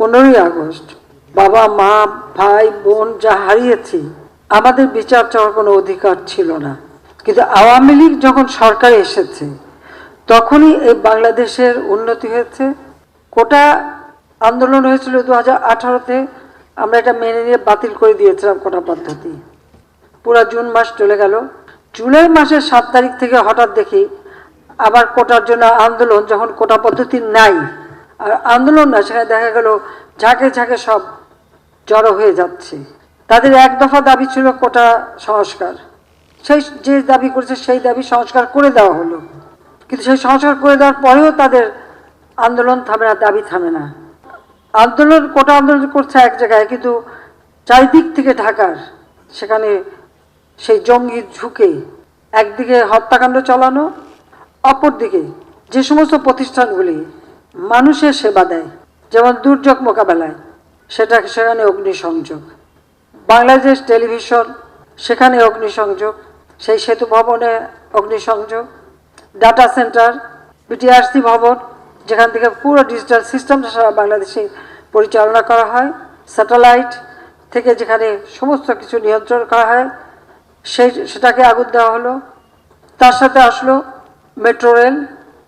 পনেরোই আগস্ট, বাবা, মা, ভাই, বোন যা হারিয়েছি, আমাদের বিচার চাওয়ার কোনো অধিকার ছিল না। কিন্তু আওয়ামী লীগ যখন সরকারে এসেছে, তখনই এই বাংলাদেশের উন্নতি হয়েছে। কোটা আন্দোলন হয়েছিল দু হাজার আঠারোতে, আমরা এটা মেনে নিয়ে বাতিল করে দিয়েছিলাম কোটা পদ্ধতি। পুরো জুন মাস চলে গেল। জুলাই মাসের সাত তারিখ থেকে হঠাৎ দেখি আবার কোটার জন্য আন্দোলন, যখন কোটা পদ্ধতি নাই আর আন্দোলন না, সেখানে দেখা গেল ঝাঁকে ঝাঁকে সব জড়ো হয়ে যাচ্ছে। তাদের এক দফা দাবি ছিল কোটা সংস্কার। সেই যে দাবি করেছে, সেই দাবি সংস্কার করে দেওয়া হলো। কিন্তু সেই সংস্কার করে দেওয়ার পরেও তাদের আন্দোলন থামে না, দাবি থামে না। আন্দোলন, কোটা আন্দোলন করছে এক জায়গায়, কিন্তু চারিদিক থেকে ঢাকার, সেখানে সেই জঙ্গি ঝুঁকে একদিকে হত্যাকাণ্ড চালানো, অপরদিকে যে সমস্ত প্রতিষ্ঠানগুলি মানুষের সেবা দেয়, যেমন দুর্যোগ মোকাবেলায়, সেটা সেখানে অগ্নিসংযোগ। বাংলাদেশ টেলিভিশন, সেখানে অগ্নিসংযোগ, সেই সেতু ভবনে অগ্নিসংযোগ ডাটা সেন্টার বিটিআরসি ভবন, যেখান থেকে পুরো ডিজিটাল সিস্টেমটা সারা বাংলাদেশে পরিচালনা করা হয় স্যাটেলাইট থেকে যেখানে সমস্ত কিছু নিয়ন্ত্রণ করা হয়, সেই সেটাকে আগুন দেওয়া হলো। তার সাথে আসলো মেট্রো রেল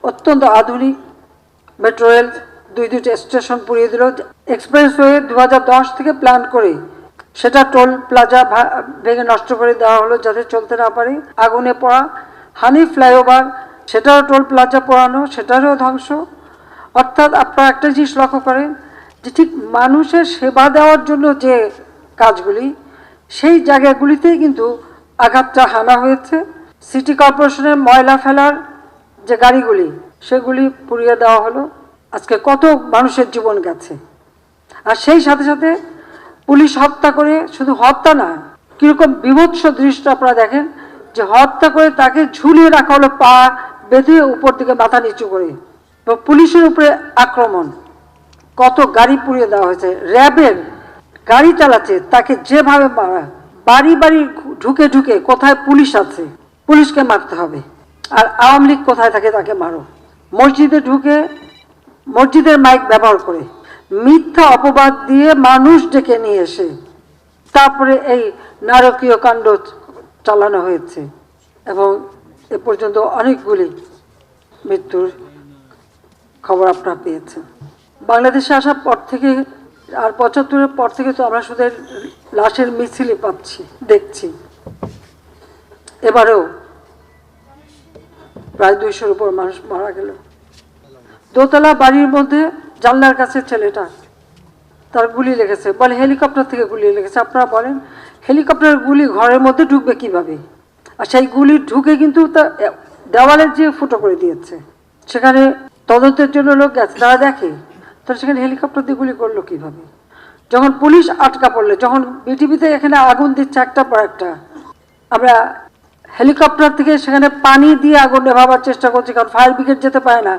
অত্যন্ত আধুনিক মেট্রো রেল দুই দুইটা স্টেশন পুড়িয়ে দিল। এক্সপ্রেসওয়ে দু থেকে প্ল্যান করে। সেটা টোল প্লাজা ভেঙে নষ্ট করে দেওয়া হলো যাতে চলতে না পারে। আগুনে পড়া। হানি ফ্লাইওভার সেটাও টোল প্লাজা পোড়ানো, সেটারও ধ্বংস। অর্থাৎ আপনারা একটা জিনিস লক্ষ্য করেন যে ঠিক মানুষের সেবা দেওয়ার জন্য যে কাজগুলি, সেই জায়গাগুলিতেই কিন্তু আঘাতটা হানা হয়েছে। সিটি কর্পোরেশনের ময়লা ফেলার যে গাড়িগুলি সেগুলি পুড়িয়ে দেওয়া হলো। আজকে কত মানুষের জীবন গেছে। আর সেই সাথে সাথে পুলিশ হত্যা করে শুধু হত্যা না কীরকম বিভৎস দৃশ্য আপনারা দেখেন যে হত্যা করে তাকে ঝুলিয়ে রাখা হলো পা বেঁধে উপর দিকে মাথা নিচু করে। পুলিশের উপরে আক্রমণ, কত গাড়ি পুড়িয়ে দেওয়া হয়েছে। র্যাবের গাড়ি চালাচ্ছে, তাকে যেভাবে মারা বাড়ি বাড়ি ঢুকে ঢুকে কোথায় পুলিশ আছে, পুলিশকে মারতে হবে। আর আওয়ামী লীগ কোথায় থাকে তাকে মারো। মসজিদে ঢুকে মসজিদের মাইক ব্যবহার করে মিথ্যা অপবাদ দিয়ে মানুষ ডেকে নিয়ে এসে তারপরে এই নারকীয় কাণ্ড চালানো হয়েছে এবং এ পর্যন্ত অনেকগুলি মৃত্যুর খবর আপনারা পেয়েছেন। বাংলাদেশে আসার পর থেকে আর পঁচাত্তরের পর থেকে তো আমরা শুধু লাশের মিছিলই পাচ্ছি, দেখছি। এবারেও প্রায় দুইশোর উপর মানুষ মারা গেল। দোতলা বাড়ির মধ্যে জানলার কাছে ছেলেটা তার গুলি লেগেছে। বলে, হেলিকপ্টার থেকে গুলি লেগেছে। আপনারা বলেন হেলিকপ্টারের গুলি ঘরের মধ্যে ঢুকবে কীভাবে? আর সেই গুলি ঢুকে কিন্তু তা দেওয়ালের যে ফুটো করে দিয়েছে, সেখানে তদন্তের জন্য লোক গেছে। তারা দেখে তাহলে সেখানে হেলিকপ্টার দিয়ে গুলি করল কীভাবে? যখন পুলিশ আটকা পড়ল, যখন বিটিভিতে এখানে আগুন দিচ্ছে একটা পর একটা, আমরা হেলিকপ্টার থেকে সেখানে পানি দিয়ে আগুন নেভাবার চেষ্টা করছি, কারণ ফায়ার ব্রিগেড যেতে পারে না।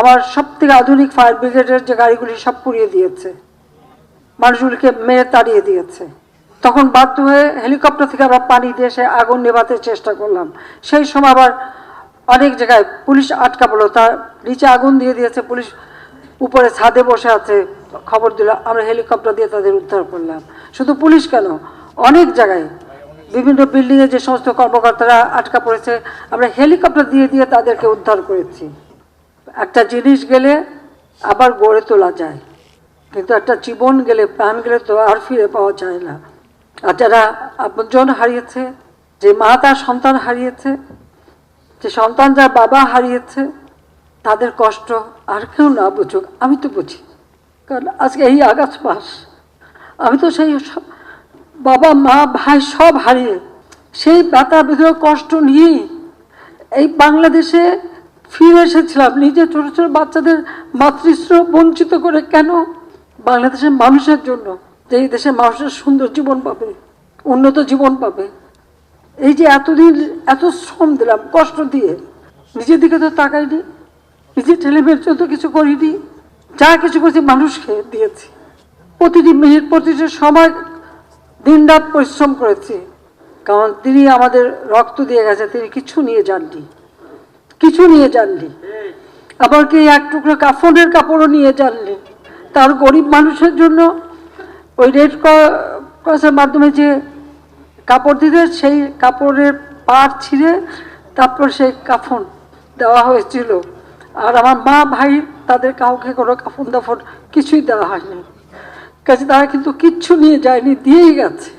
আমার সব থেকে আধুনিক ফায়ার ব্রিগেডের যে গাড়িগুলি সব পুড়িয়ে দিয়েছে, মানুষগুলিকে মেরে তাড়িয়ে দিয়েছে। তখন বাধ্য হয়ে হেলিকপ্টার থেকে আমরা পানি দিয়ে সে আগুন নেভাতে চেষ্টা করলাম। সেই সময় আবার অনেক জায়গায় পুলিশ আটকা পড়ল, তার নিচে আগুন দিয়ে দিয়েছে, পুলিশ উপরে ছাদে বসে আছে, খবর দিল, আমরা হেলিকপ্টার দিয়ে তাদের উদ্ধার করলাম। শুধু পুলিশ কেন, অনেক জায়গায় বিভিন্ন বিল্ডিংয়ে যে সমস্ত কর্মকর্তারা আটকা পড়েছে, আমরা হেলিকপ্টার দিয়ে দিয়ে তাদেরকে উদ্ধার করেছি। একটা জিনিস গেলে আবার গড়ে তোলা যায়, কিন্তু একটা জীবন গেলে, প্রাণ গেলে তো আর ফিরে পাওয়া যায় না। আর যারা আপনজন হারিয়েছে, যে মা তার সন্তান হারিয়েছে, যে সন্তান যার বাবা হারিয়েছে, তাদের কষ্ট আর কেউ না বুঝুক। আমি তো বুঝি, কারণ আজকে এই আগস্ট মাস, আমি তো সেই সব- বাবা, মা, ভাই সব হারিয়ে। সেই ব্যথা বেদনা কষ্ট নিয়েই এই বাংলাদেশে ফিরে এসেছিলাম। নিজে ছোট ছোট বাচ্চাদের মাতৃশ্র বঞ্চিত করে কেন? বাংলাদেশের মানুষের জন্য যে এই দেশের মানুষের সুন্দর জীবন পাবে, উন্নত জীবন পাবে। এই যে এতদিন এত শ্রম দিলাম, কষ্ট দিয়ে, নিজের দিকে তো তাকাইনি নিজের ছেলে মেয়ের জন্য কিছু করিনি, যা কিছু করছি মানুষকে দিয়েছি। প্রতিটি মিনিট, প্রতিটি সময় দিনরাত পরিশ্রম করেছি। কারণ তিনি আমাদের রক্ত দিয়ে গেছে, তিনি কিছু নিয়ে যাননি। কিছু নিয়ে যাননি। আবার কি এক টুকরো কাফনের কাপড়ও নিয়ে যাননি। তার গরিব মানুষের জন্য ওই রেড ক্রসের মাধ্যমে যে কাপড় দিতে, সেই কাপড়ের পাড় ছিঁড়ে তারপর সেই কাফন দেওয়া হয়েছিল। আর আমার মা ভাই, তাদের কাউকে কোনো কাফন দাফন কিছুই দেওয়া হয়নি। কাজে তারা কিন্তু কিচ্ছু নিয়ে যায়নি দিয়েই গেছে।